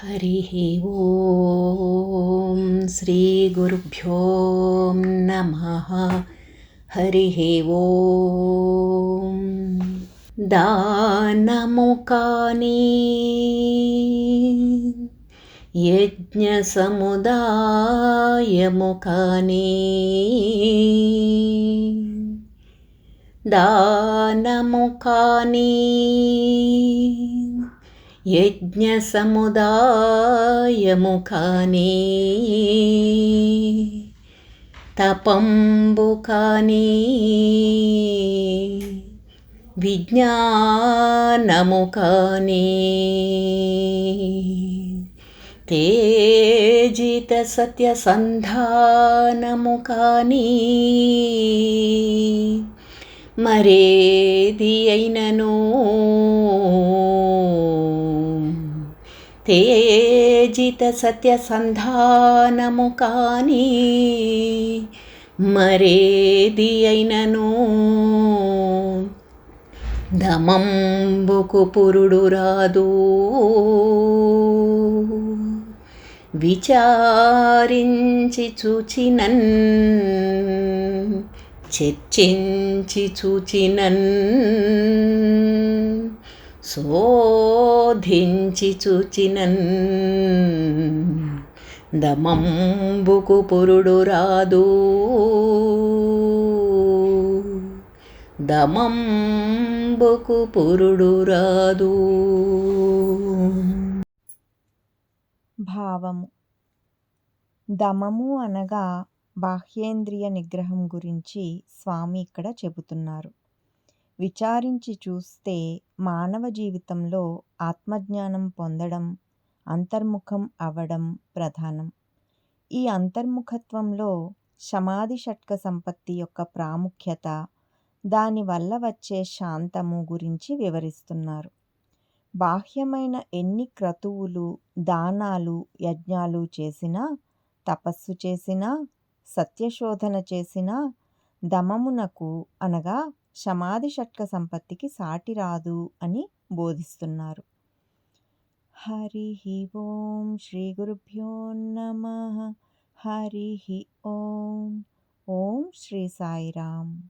हरिः ॐ श्रीगुरुभ्यो नमः। हरिः ॐ दानमुकानि। यज्ञसमुदायमुखानि दानमुखानि यज्ञसमुदाय यज्ञसमुदायमुखानि। तपम्बुखानि। विज्ञानमुखानि। तेजितसत्यसन्धानमुखानि। मरेदि ऐननो తేజిత సత్యసంధానము కానీ మరేది అయినను దమంబుకు పురుడు రాదు. విచారించి చూచినన్ చర్చించి చూచినన్. శోధించి చూచినన్. దమంబుకు పురుడు రాదు. దమంబుకు పురుడు రాదు. భావము. దమము అనగా బాహ్యేంద్రియ నిగ్రహం గురించి స్వామి ఇక్కడ చెబుతున్నారు. విచారించి చూస్తే మానవ జీవితంలో ఆత్మజ్ఞానం పొందడం అంతర్ముఖం అవ్వడం ప్రధానం. ఈ అంతర్ముఖత్వంలో సమాధి షట్క సంపత్తి యొక్క ప్రాముఖ్యత దానివల్ల వచ్చే శాంతము గురించి వివరిస్తున్నారు. బాహ్యమైన ఎన్ని క్రతువులు దానాలు యజ్ఞాలు చేసినా తపస్సు చేసినా సత్యశోధన చేసినా దమమునకు అనగా సమాధి షట్క సంపత్తికి సాటి రాదు అని బోధిస్తున్నారు. హరి ఓం శ్రీ గురుభ్యో నమ. హరి ఓం. ఓం శ్రీ సాయిరామ్.